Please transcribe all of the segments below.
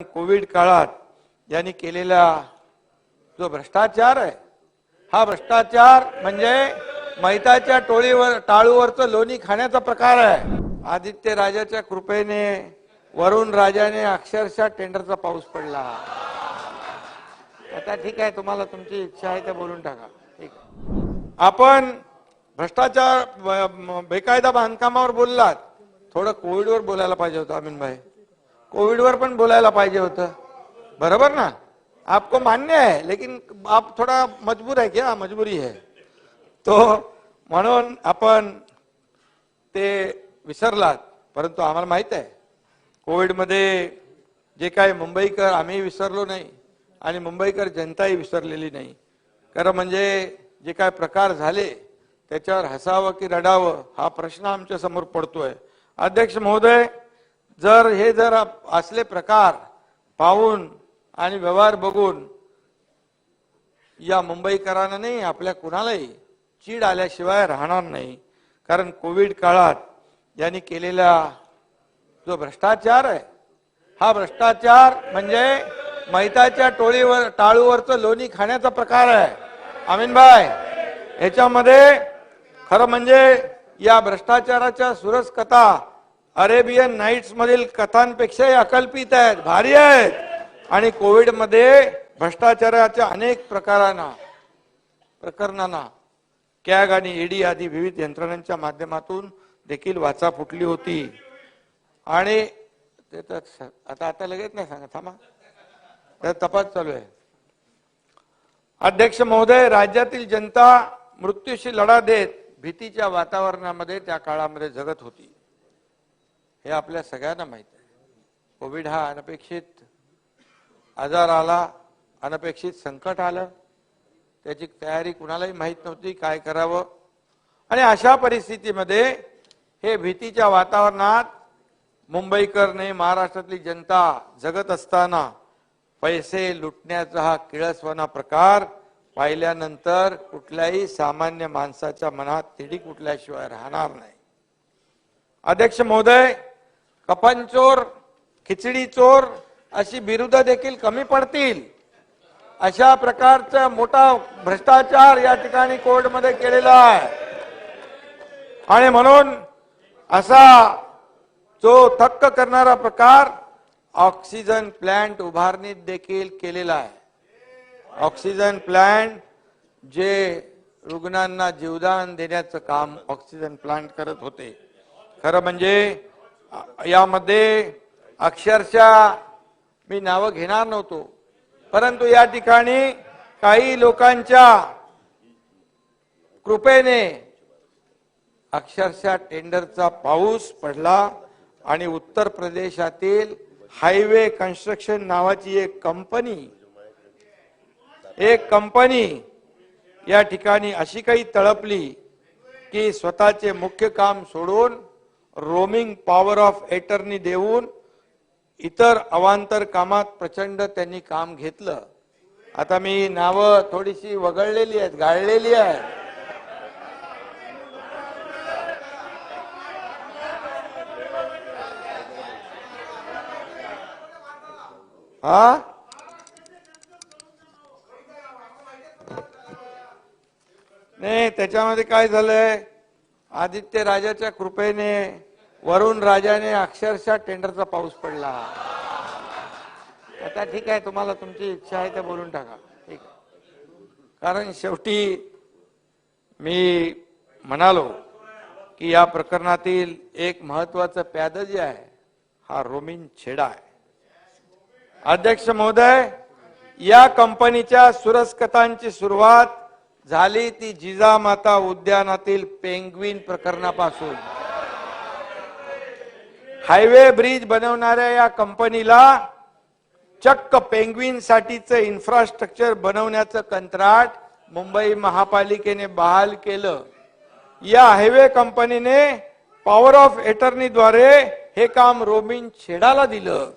Covid काळात यांनी केलेला जो भ्रष्टाचार आहे हा भ्रष्टाचार म्हणजे मैताच्या टोळीवर टाळूवरचं लोणी खाण्याचा प्रकार आहे. आदित्य राजाच्या कृपेने वरुण राजाने अक्षरशः टेंडरचा पाऊस पडला. आता ठीक आहे तुम्हाला तुमची इच्छा आहे ते बोलून टाका. ठीक. आपण भ्रष्टाचार बेकायदा बांधकामावर बोललात. थोडं कोविडवर बोलायला पाहिजे होतं अमीन भाई कोविडवर पण बोलायला पाहिजे होतं. बरोबर ना? आपको मान्य है लेकिन आप थोड़ा मजबूर आहे क्या मजबुरी है तो म्हणून आपण ते विसरलात परंतु आम्हाला माहीत आहे कोविडमध्ये जे काय मुंबईकर आम्ही विसरलो नाही आणि मुंबईकर जनताही विसरलेली नाही. खरं म्हणजे जे काय प्रकार झाले त्याच्यावर हसावं की रडावं हा प्रश्न आमच्यासमोर पडतोय. अध्यक्ष महोदय जर हे जर असले प्रकार पाहून आणि व्यवहार बघून या मुंबईकरांना नाही आपल्या कुणालाही चीड आल्याशिवाय राहणार नाही. कारण कोविड काळात यांनी केलेला जो भ्रष्टाचार आहे हा भ्रष्टाचार म्हणजे मैताच्या टोळीवर टाळूवरचं लोणी खाण्याचा प्रकार आहे. अमीन भाई याच्यामध्ये खरं म्हणजे या भ्रष्टाचाराच्या सुरस कथा अरेबियन नाईट्स मधील कथांपेक्षाही अकल्पित आहेत भारी आहेत. आणि कोविडमध्ये भ्रष्टाचाराच्या अनेक प्रकारांना प्रकरणांना कॅग आणि ईडी आदी विविध यंत्रणांच्या माध्यमातून देखील वाचा फुटली होती. आणि ते तर आता आता लगेच नाही सांगा थांबा. तर तपास चालू आहे. अध्यक्ष महोदय राज्यातील जनता मृत्यूशी लढा देत भीतीच्या वातावरणामध्ये त्या काळामध्ये जगत होती. हे आपल्या सगळ्यांना माहीत आहे. कोविड हा अनपेक्षित आजार आला अनपेक्षित संकट आलं. त्याची तयारी कुणालाही माहीत नव्हती काय करावं. आणि अशा परिस्थितीमध्ये हे भीतीच्या वातावरणात मुंबईकरने महाराष्ट्रातली जनता जगत असताना पैसे लुटण्याचा हा किळसवाना प्रकार पाहिल्यानंतर कुठल्याही सामान्य माणसाच्या मनात तिढी कुठल्याशिवाय राहणार नाही. अध्यक्ष महोदय कपनचोर खिचडी चोर अशी बिरुद देखील कमी पडतील. अशा प्रकारचा मोठा भ्रष्टाचार या ठिकाणी कोर्टमध्ये केलेला आहे. आणि म्हणून असा जो थक्क करणारा प्रकार ऑक्सिजन प्लांट उभारणीत देखील केलेला आहे. ऑक्सिजन प्लांट जे रुग्णांना जीवदान देण्याचं काम ऑक्सिजन प्लांट करत होते. खरं म्हणजे यामध्ये अक्षरशः मी नावं घेणार नव्हतो. परंतु या ठिकाणी काही लोकांच्या कृपेने अक्षरशः टेंडरचा पाऊस पडला आणि उत्तर प्रदेशातील हायवे कन्स्ट्रक्शन नावाची एक कंपनी एक कंपनी या ठिकाणी अशी काही तळपली की स्वतःचे मुख्य काम सोडून रोमिंग पॉवर ऑफ एटर्नी देऊन इतर अवांतर कामात प्रचंड त्यांनी काम घेतलं. आता मी नावं थोडीशी वगळलेली आहेत गाळलेली आहेत. हा? नाही त्याच्यामध्ये काय झालंय? आदित्य राजाच्या कृपेने वरुण राजाने अक्षरशः टेंडरचा पाऊस पडला. आता ठीक आहे तुम्हाला तुमची इच्छा आहे ते बोलून टाका. ठीक आहे. कारण शेवटी मी म्हणालो की या प्रकरणातील एक महत्वाचं प्याद जे आहे हा रोमिन छेडा आहे. अध्यक्ष महोदय या कंपनीच्या सुरस्कतांची सुरुवात झाली ती जिजामाता उद्यानातील पेंग्विन प्रकरणापासून. हायवे ब्रिज बनवणाऱ्या या कंपनीला चक्क पेंग्विनसाठीचं इन्फ्रास्ट्रक्चर बनवण्याचं कंत्राट मुंबई महापालिकेने बहाल केलं. या हायवे कंपनीने पॉवर ऑफ एटर्नीद्वारे हे काम रोमिन छेडाला दिलं.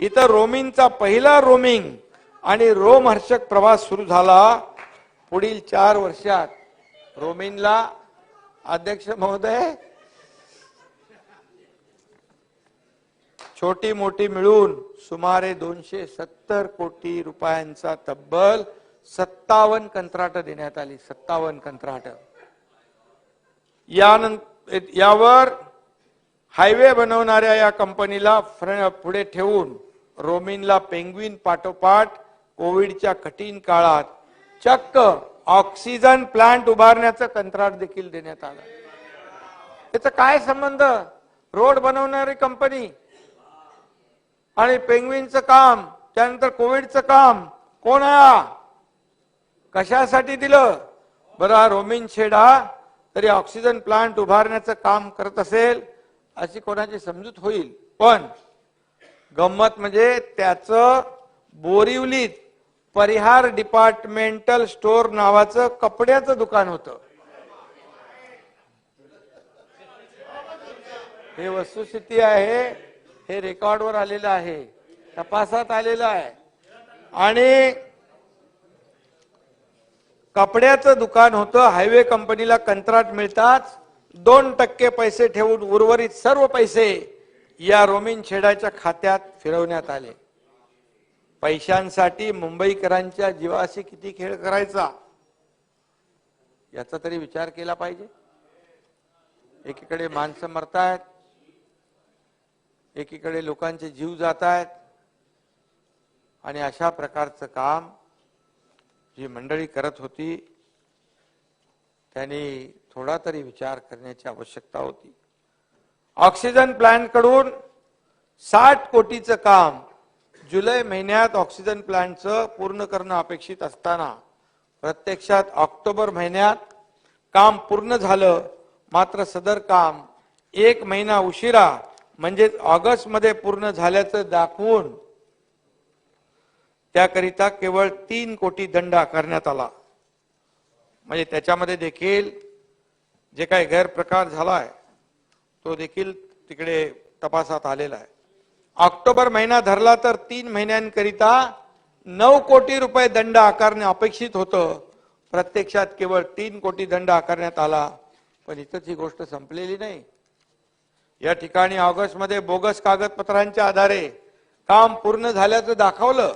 इथं रोमिनचा पहिला रोमिंग आणि रोमहर्षक प्रवास सुरू झाला. पुढील चार वर्षात रोमिनला अध्यक्ष महोदय छोटी मोठी मिळून सुमारे दोनशे सत्तर कोटी रुपयांचा तब्बल सत्तावन्न कंत्राट देण्यात आली. सत्तावन्न कंत्राट. यानंतर यावर हायवे बनवणाऱ्या या कंपनीला पुढे ठेवून रोमिनला पेंग्विन पाठोपाठ कोविडच्या कठीण काळात चक्क ऑक्सिजन प्लांट उभारण्याचं कंत्राट देखील देण्यात आलं. त्याचा काय संबंध? रोड बनवणारी कंपनी आणि पेंग्विनचं काम त्यानंतर कोविडचं काम कोण आया? कशासाठी दिलं? बरं हा रोमिन छेडा तरी ऑक्सिजन प्लांट उभारण्याचं काम करत असेल अशी कोणाची समजूत होईल? पण गंमत म्हणजे त्याचं बोरिवलीत परिहार डिपार्टमेंटल स्टोअर नावाचं कपड्याचं दुकान होतं. हे वस्तुस्थिती आहे हे रेकॉर्डवर आलेलं आहे. तपासात आलेलं आहे. आणि कपड्याचं दुकान होतं. हायवे कंपनीला कंत्राट मिळताच दोन टक्के पैसे ठेवून उर्वरित सर्व पैसे या रोमिन छेडाच्या खात्यात फिरवण्यात आले. पैशांसाठी मुंबईकरांच्या जीवाशी किती खेळ करायचा? याचा तरी विचार केला पाहिजे. एकीकडे माणसं मरतायत. एकीकडे लोकांचे जीव जात आहेत आणि अशा प्रकारचं काम जी मंडळी करत होती त्यांनी थोडा तरी विचार करण्याची आवश्यकता होती. ऑक्सिजन प्लांटकडून साठ कोटीचं काम जुलै महिन्यात ऑक्सिजन प्लांटचं पूर्ण करणं अपेक्षित असताना प्रत्यक्षात ऑक्टोबर महिन्यात काम पूर्ण झालं मात्र सदर काम एक महिना उशिरा म्हणजेच ऑगस्टमध्ये पूर्ण झाल्याचं दाखवून त्याकरिता केवळ तीन कोटी दंड आकारण्यात आला. म्हणजे त्याच्यामध्ये देखील जे काही गैरप्रकार झालाय तो देखील तिकडे तपासात आलेला आहे. ऑक्टोबर महिना धरला तर तीन महिन्यांकरिता नऊ कोटी रुपये दंड आकारणे अपेक्षित होतं. प्रत्यक्षात केवळ तीन कोटी दंड आकारण्यात आला. पण इथंच ही गोष्ट संपलेली नाही. या ठिकाणी ऑगस्टमध्ये बोगस कागदपत्रांच्या आधारे काम पूर्ण झाल्याचं दाखवलं.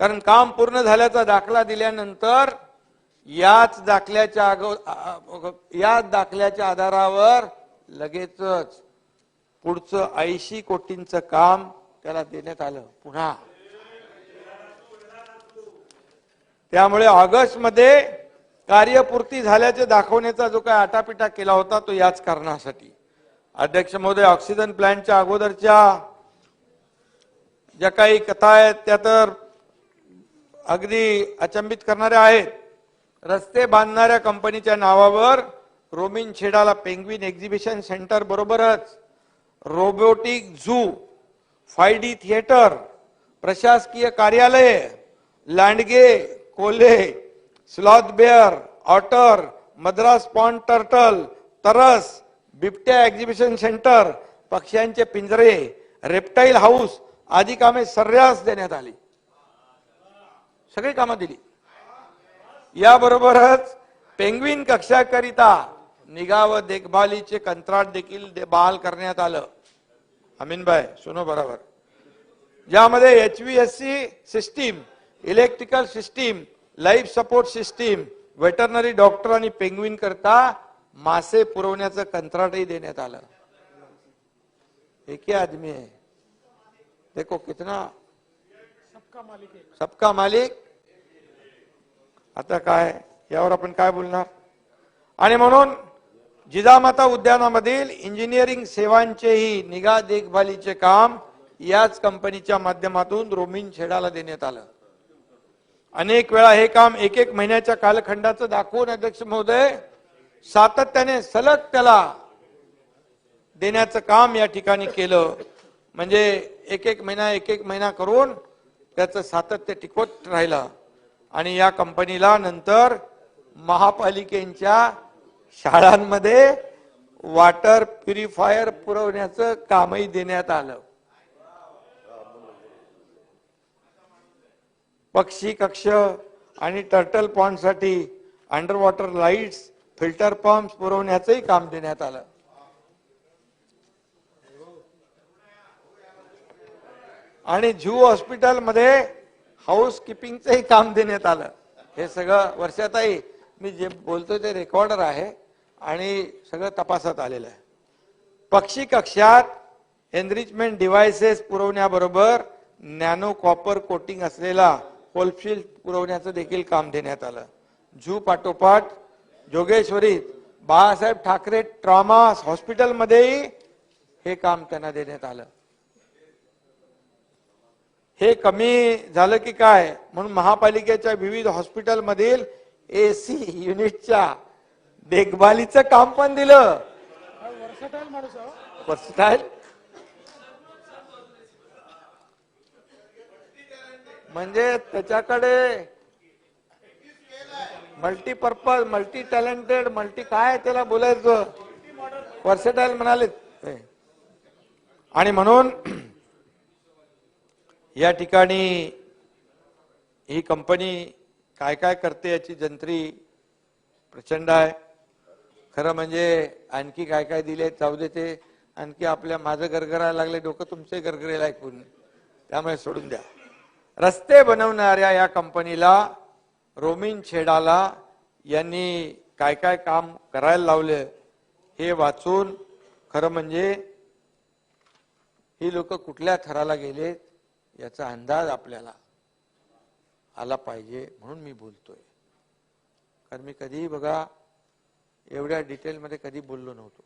कारण काम पूर्ण झाल्याचा दाखला दिल्यानंतर याच दाखल्याच्या अगो याच दाखल्याच्या आधारावर लगेचच पुढचं ऐंशी कोटींचं काम त्याला देण्यात आलं पुन्हा. त्यामुळे ऑगस्टमध्ये कार्यपूर्ती झाल्याचे दाखवण्याचा जो काही आटापिटा केला होता तो याच कारणासाठी. अध्यक्ष महोदय ऑक्सिजन प्लॅनच्या अगोदरच्या ज्या काही कथा आहेत त्या तर अगदी अचंबित करणाऱ्या आहेत. रस्ते बांधणाऱ्या कंपनीच्या नावावर रोमिन छेडाला पेंग्विन एक्झिबिशन सेंटर बरोबरच robotic zoo five D theatre प्रशासकीय कार्यालय लांडगे Kolhe sloth bear otter Madras pond turtle तरस बिबट्या एक्झिबिशन सेंटर पक्ष्यांचे पिंजरे रेप्टाईल हाऊस आदी कामे सर्रास देण्यात आली. सगळी कामं दिली. याबरोबरच पेंग्विन कक्षाकरिता निगा व देखभालीचे कंत्राट देखील दे- बहाल करण्यात आलं. अमीनभाई सुनो बरोबर. ज्यामध्ये H V S C system electrical system life support system veterinary doctor आणि पेंग्विन करता मासे पुरवण्याचं कंत्राटही देण्यात आलं. एक ही आदमी है देखो कितना सबका मालिक आता काय यावर आपण काय बोलणार? आणि म्हणून जिजामाता उद्यानामधील इंजिनिअरिंग सेवांचेही निगा देखभालीचे काम याच कंपनीच्या माध्यमातून रोमिन छेडाला देण्यात आलं. अनेक वेळा हे काम एक एक महिन्याच्या कालखंडाचं दाखवून अध्यक्ष महोदय सातत्याने सलग त्याला देण्याचं काम या ठिकाणी केलं. म्हणजे एक एक महिना एक एक महिना करून त्याचं सातत्य टिकवत राहिलं. आणि या कंपनीला नंतर महापालिकेच्या शाळांमध्ये वॉटर प्युरिफायर पुरवण्याचं कामही देण्यात आलं. पक्षी कक्ष आणि turtle पॉन्डसाठी under water lights filter pump पुरवण्याचंही काम देण्यात आलं. आणि झू हॉस्पिटलमध्ये हाऊस किपिंगचंही काम देण्यात आलं. हे सगळं वर्षातही मी जे बोलतोय ते रेकॉर्डर आहे आणि सगळं तपासात आलेलं आहे. पक्षी कक्षात एनरिचमेंट डिव्हायसेस पुरवण्याबरोबर नॅनो कॉपर कोटिंग असलेला होलफिल्ड पुरवण्याचं देखील काम देण्यात आलं. झू पाठोपाठ जोगेश्वरीत बाळासाहेब ठाकरे ट्रॉमा हॉस्पिटलमध्येही हे काम त्यांना देण्यात आलं. हे कमी झालं की काय? म्हणून महापालिकेच्या विविध हॉस्पिटलमधील एसी युनिटच्या देखभालीचं काम पण दिलं. वर्सटाईल हो. म्हणजे त्याच्याकडे मल्टीपर्पज मल्टी टॅलेंटेड मल्टी काय त्याला बोलायचं? वर्सेटाईल म्हणाले आणि म्हणून या ठिकाणी ही कंपनी काय काय करते याची जंत्री प्रचंड आहे. खरं म्हणजे आणखी काय काय दिले जाऊ देते आणखी आपल्या माझं गरगरायला लागले डोकं तुमचे गरगरेला ऐकून. त्यामुळे सोडून द्या. रस्ते बनवणाऱ्या या कंपनीला रोमिन छेडाला यांनी काय काय काम करायला लावले हे वाचून खरं म्हणजे ही लोक कुठल्या थराला गेलेत याचा अंदाज आपल्याला आला पाहिजे म्हणून मी बोलतोय. कारण मी कधीही बघा एवढ्या डिटेलमध्ये कधी बोललो नव्हतो.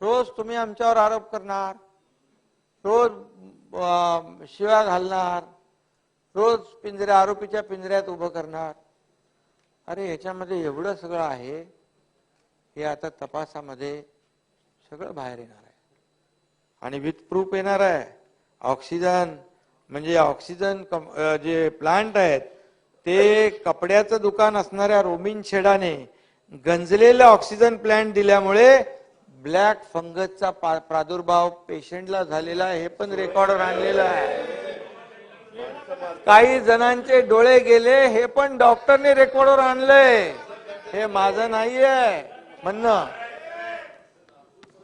रोज तुम्ही आमच्यावर आरोप करणार रोज अं, शिव्या घालणार रोज पिंजऱ्या आरोपीच्या पिंजऱ्यात उभं करणार. अरे ह्याच्यामध्ये एवढं सगळं आहे हे आता तपासामध्ये सगळं बाहेर येणार आहे. आणि विथ प्रूफ येणार आहे. ऑक्सिजन म्हणजे ऑक्सिजन कम- जे प्लांट आहेत ते कपड्याचं दुकान असणाऱ्या रोमिन शेडाने गंजलेलं ऑक्सिजन प्लांट दिल्यामुळे ब्लॅक फंगसचा पा- प्रादुर्भाव पेशंटला झालेला आहे हे पण रेकॉर्ड आणलेलं आहे. काही जणांचे डोळे गेले हे पण डॉक्टरने रेकॉर्डवर आणलंय. हे माझं नाहीये. म्हणणं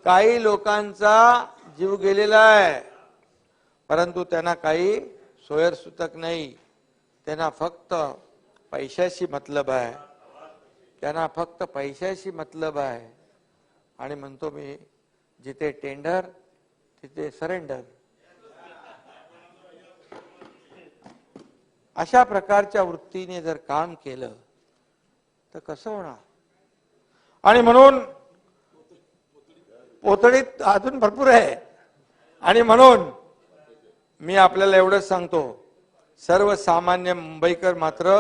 काही लोकांचा जीव गेलेला आहे. परंतु त्यांना काही सोयर सुतक नाही. त्यांना फक्त पैशाशी मतलब आहे. त्यांना फक्त पैशाशी मतलब आहे. आणि म्हणतो मी जिथे टेंडर तिथे सरेंडर अशा प्रकारच्या वृत्तीने जर काम केलं तर कसं होणार? आणि म्हणून पोतडीत अजून भरपूर आहे. आणि म्हणून मी आपल्याला एवढंच सांगतो सर्वसामान्य मुंबईकर मात्र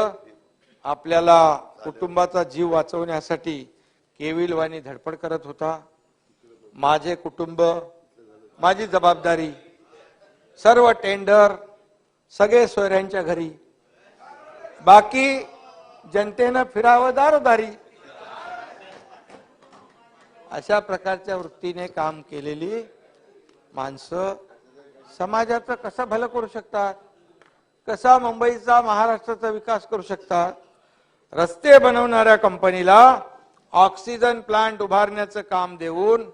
आपल्याला कुटुंबाचा जीव वाचवण्यासाठी केविलवाणी धडपड करत होता. माझे कुटुंब माझी जबाबदारी सर्व टेंडर सगळे सोयऱ्यांच्या घरी बाकी जनतेनं फिरावं दारोदारी. अशा प्रकारच्या वृत्तीने काम केलेली माणसं समाजाचं कसं भलं करू शकतात? कसा मुंबईचा महाराष्ट्राचा विकास करू शकतात? रस्ते बनवणाऱ्या कंपनीला ऑक्सिजन प्लांट उभारण्याचं काम देऊन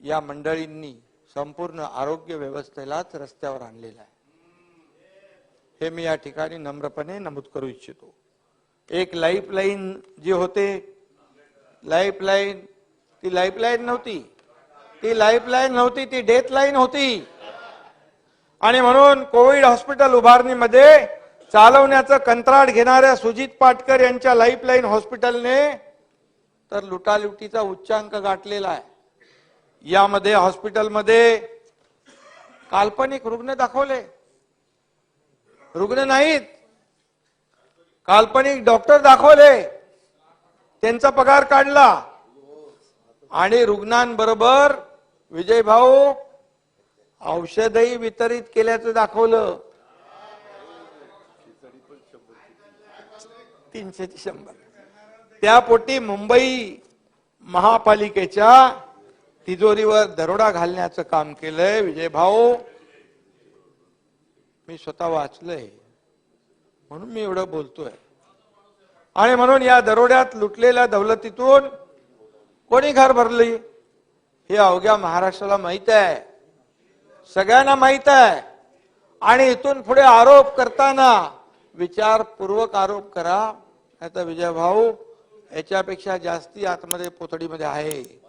या मंडळींनी संपूर्ण आरोग्य व्यवस्थेलाच रस्त्यावर आणलेलं आहे. हे मी या ठिकाणी नम्रपणे नमूद करू इच्छितो. एक लाईफलाईन जी होते लाईफलाईन ती लाईफलाईन नव्हती. ती लाईफलाईन नव्हती ती डेथ लाईन होती. आणि म्हणून कोविड हॉस्पिटल उभारणीमध्ये चालवण्याचं कंत्राट घेणाऱ्या सुजित पाटकर यांच्या लाईफलाईन हॉस्पिटलने तर लुटालुटीचा उच्चांक गाठलेला आहे. यामध्ये हॉस्पिटलमध्ये काल्पनिक रुग्ण दाखवले. रुग्ण नाहीत. काल्पनिक डॉक्टर दाखवले. त्यांचा पगार काढला. आणि रुग्णांबरोबर विजय भाऊ औषधही वितरित केल्याचं दाखवलं. तीनशे ते शंभर त्यापोटी मुंबई महापालिकेच्या तिजोरीवर दरोडा घालण्याचं काम केलंय विजय भाऊ. मी स्वतः वाचलंय. म्हणून मी एवढं बोलतोय. आणि म्हणून या दरोड्यात लुटलेल्या दौलतीतून कोणी घर भरली? हे अवघ्या महाराष्ट्राला माहीत आहे. सगळ्यांना माहीत आहे. आणि इथून पुढे आरोप करताना विचारपूर्वक आरोप करा. आता विजय भाऊ याच्यापेक्षा जास्ती आतमध्ये पोतडीमध्ये आहे.